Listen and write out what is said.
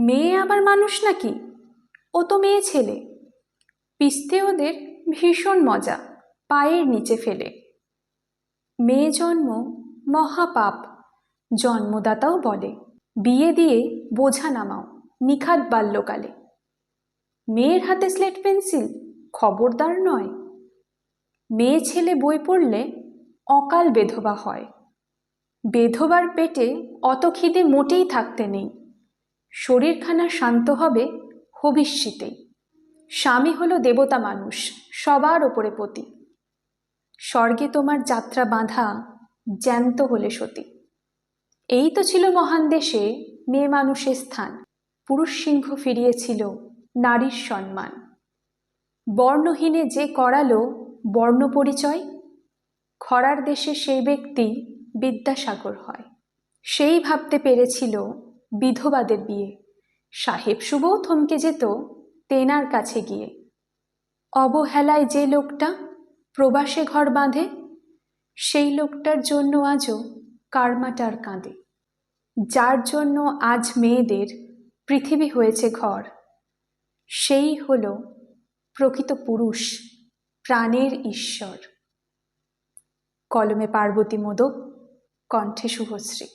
মেয়ে আবার মানুষ নাকি? ও তো মেয়ে ছেলে। পিস্তে ওদের ভীষণ মজা, পায়ের নিচে ফেলে। মেয়ে জন্ম মহাপাপ, জন্মদাতাও বলে। বিয়ে দিয়ে বোঝা নামাও, নিখাত বাল্যকালে। মেয়ের হাতে স্লেট পেন্সিল, খবরদার নয়। মেয়ে ছেলে বই পড়লে অকাল বেধবা হয়। বেধবার পেটে অত খিদে মোটেই থাকতে নেই। শরীরখানা শান্ত হবে হবিষ্যিতেই স্বামী হলো দেবতা মানুষ, সবার ওপরে পতি। স্বর্গে তোমার যাত্রা বাঁধা, জ্যান্ত হলে সতী। এই তো ছিল মহান দেশে মেয়ে মানুষের স্থান। পুরুষ সিংহ ফিরিয়েছিল নারীর সম্মান। বর্ণহীনে যে করালো বর্ণ পরিচয়, খরার দেশে সেই ব্যক্তি বিদ্যাসাগর হয়। সেই ভাবতে পেরেছিল বিধবাদের বিয়ে। সাহেব শুভও থমকে যেত তেনার কাছে গিয়ে। অবহেলায় যে লোকটা প্রবাসে ঘর বাঁধে, সেই লোকটার জন্য আজও কারমাটার কাঁদে। যার জন্য আজ মেয়েদের পৃথিবী হয়েছে ঘর, সেই হল প্রকৃত পুরুষ, প্রাণের ঈশ্বর। কলমে পার্বতী মোদক, কণ্ঠে শুভশ্রী